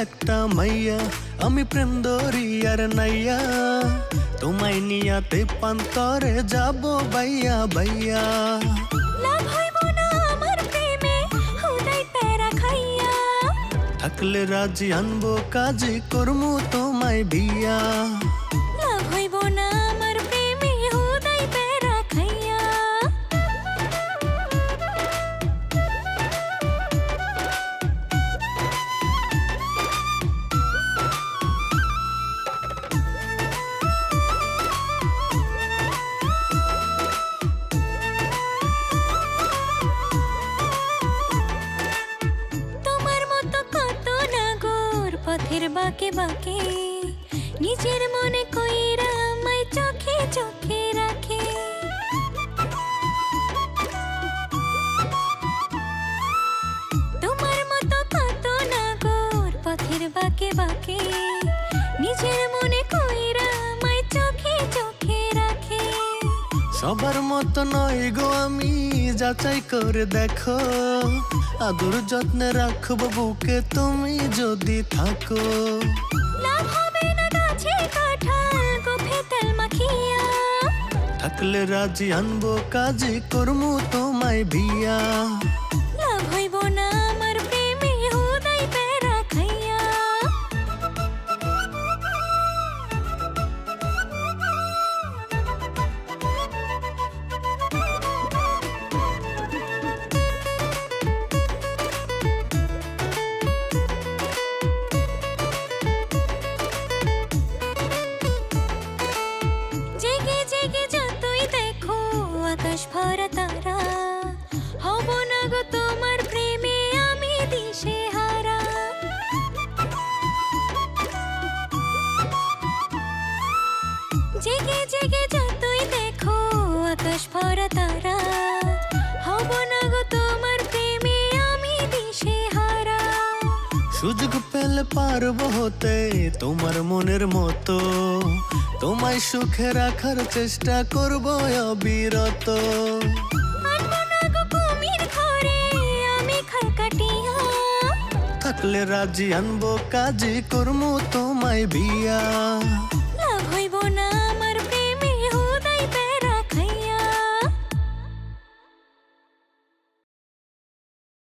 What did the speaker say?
একটা মাইয়া আমি প্রেম দরিয়ার নাইয়া তোমায় নিয়াতে পান্তরে যাব বাইয়া বাইয়া থাকলে রাজি আনব কাজে করমু তোমায় বিয়া পথের বাঁকে বাঁকে, নিজের মনে কইরা আমায় চোখে চোখে রাখে। তোমার মতো কত নাগর পথের বাঁকে বাঁকে সবার মতো নয় গো আমি যাচাই করে দেখো। আদর যত্নে রাখব বুকে তুমি যদি থাকো। থাকলে রাজি আনব কাজে করমু তোমায় বিয়া আকাশ ভরা তারা। হব না গো তোমার প্রেমে, আমি দিশে হারা। জেগে জেগে যতই দেখো আকাশ ভরা তারা। হব না গো তোমার প্রেমে, আমি দিশে হারা। সুযোগ পারব হতে তোমার মনের মতো। তোমায় সুখে রাখার চেষ্টা করব অবিরত। থাকলে রাজি আনব কাজে করমু তোমায় বিয়া।